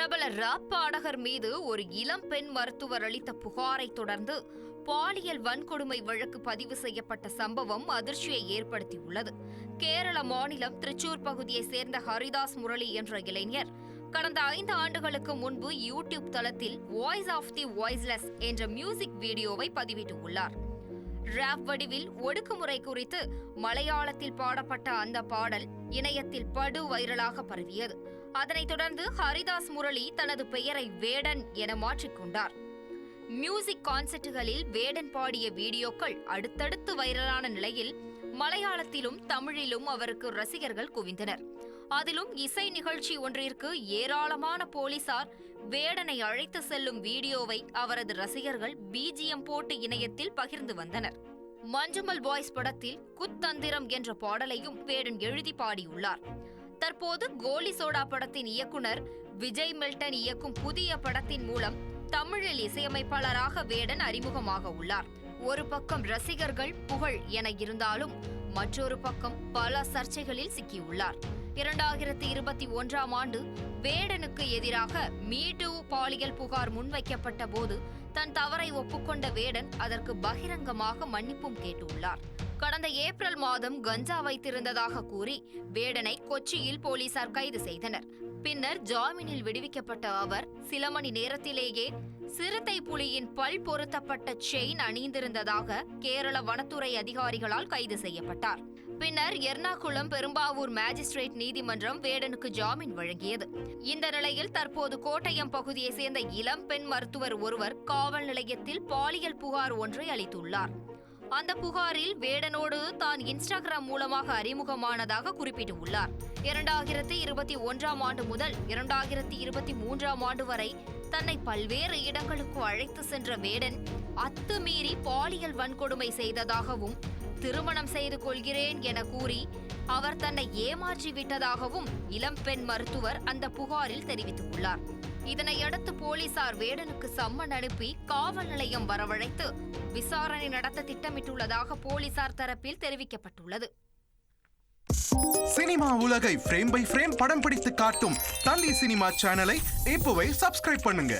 பிரபல ராப் பாடகர் மீது ஒரு இளம் பெண் மருத்துவர் அளித்த புகாரை தொடர்ந்து பாலியல் வன்கொடுமை வழக்கு பதிவு செய்யப்பட்ட சம்பவம் அதிர்ச்சியை ஏற்படுத்தியுள்ளது. கேரள மாநிலம் திருச்சூர் பகுதியைச் சேர்ந்த ஹரிதாஸ் முரளி என்ற இளைஞர் கடந்த ஐந்து ஆண்டுகளுக்கு முன்பு யூடியூப் தளத்தில் வாய்ஸ் ஆஃப் தி வாய்ஸ்லெஸ் என்ற மியூசிக் வீடியோவை பதிவிட்டுள்ளார். ராப் வடிவில் ஒடுக்குமுறை குறித்து மலையாளத்தில் பாடப்பட்ட அந்த பாடல் இணையத்தில் படு வைரலாக பரவியது. அதனைத் தொடர்ந்து ஹரிதாஸ் முரளி தனது பெயரை வேடன் என மாற்றிக்கொண்டார் மியூசிக் கான்சர்ட்டுகளில் வேடன் பாடிய வீடியோக்கள் அடுத்தடுத்து வைரலான நிலையில் மலையாளத்திலும் தமிழிலும் அவருக்கு ரசிகர்கள் குவிந்தனர். அதிலும் இசை நிகழ்ச்சி ஒன்றிற்கு ஏராளமான போலீசார் வேடனை அழைத்து செல்லும் வீடியோவை அவரது ரசிகர்கள் பிஜிஎம் போட்டு இணையத்தில் பகிர்ந்து வந்தனர். மஞ்சுமல் பாய்ஸ் படத்தில் குத்தந்திரம் என்ற பாடலையும் வேடன் எழுதி பாடியுள்ளார். தற்போது கோலி சோடா படத்தின் இயக்குனர் விஜய் மில்டன் இயக்கும் புதிய படத்தின் மூலம் தமிழில் இசையமைப்பாளராக வேடன் அறிமுகமாக உள்ளார். ஒரு பக்கம் ரசிகர்கள் புகழ் என இருந்தாலும் மற்றொரு பக்கம் பல சர்ச்சைகளில் சிக்கியுள்ளார். இரண்டாயிரத்தி இருபத்தி ஒன்றாம் ஆண்டு வேடனுக்கு எதிராக மீட்டு பாலியல் புகார் முன்வைக்கப்பட்ட போது தன் தவறை ஒப்புக்கொண்ட வேடன் அதற்கு பகிரங்கமாக மன்னிப்பும் கேட்டுள்ளார். கடந்த ஏப்ரல் மாதம் கஞ்சா வைத்திருந்ததாக கூறி வேடனை கொச்சியில் போலீசார் கைது செய்தனர். பின்னர் ஜாமீனில் விடுவிக்கப்பட்ட அவர் சில மணி நேரத்திலேயே சிறுத்தை புலியின் பல் பொருத்தப்பட்ட செயின் அணிந்திருந்ததாக கேரள வனத்துறை அதிகாரிகளால் கைது செய்யப்பட்டார். பின்னர் எர்ணாகுளம் பெரும்பாவூர் மேஜிஸ்ட்ரேட் நீதிமன்றம் வேடனுக்கு ஜாமீன் வழங்கியது. இந்த நிலையில் தற்போது கோட்டயம் பகுதியைச் சேர்ந்த இளம் பெண் மருத்துவர் ஒருவர் காவல் நிலையத்தில் பாலியல் புகார் ஒன்றை அளித்துள்ளார். அந்த புகாரில் வேடனோடு தான் இன்ஸ்டாகிராம் மூலமாக அறிமுகமானதாக குறிப்பிட்டுள்ளார். இரண்டாயிரத்தி இருபத்தி ஒன்றாம் ஆண்டு முதல் இரண்டாயிரத்தி இருபத்தி மூன்றாம் ஆண்டு வரை தன்னை பல்வேறு இடங்களுக்கு அழைத்து சென்ற வேடன் அத்துமீறி பாலியல் வன்கொடுமை செய்ததாகவும் திருமணம் செய்து கொள்கிறேன் என கூறி அவர் தன்னை ஏமாற்றி விட்டதாகவும் இளம்பெண் மருத்துவர் அந்த புகாரில் தெரிவித்துள்ளார். இதனையடுத்து போலீசார் வேடனுக்கு சம்மன் அனுப்பி காவல் நிலையம் வரவழைத்து விசாரணை நடத்த திட்டமிட்டுள்ளதாக போலீசார் தரப்பில் தெரிவிக்கப்பட்டுள்ளது. சினிமா உலகை ஃப்ரேம் பை ஃப்ரேம் படம் பிடித்து காட்டும் தந்தி சினிமா சேனலை இப்போவே சப்ஸ்கிரைப் பண்ணுங்க.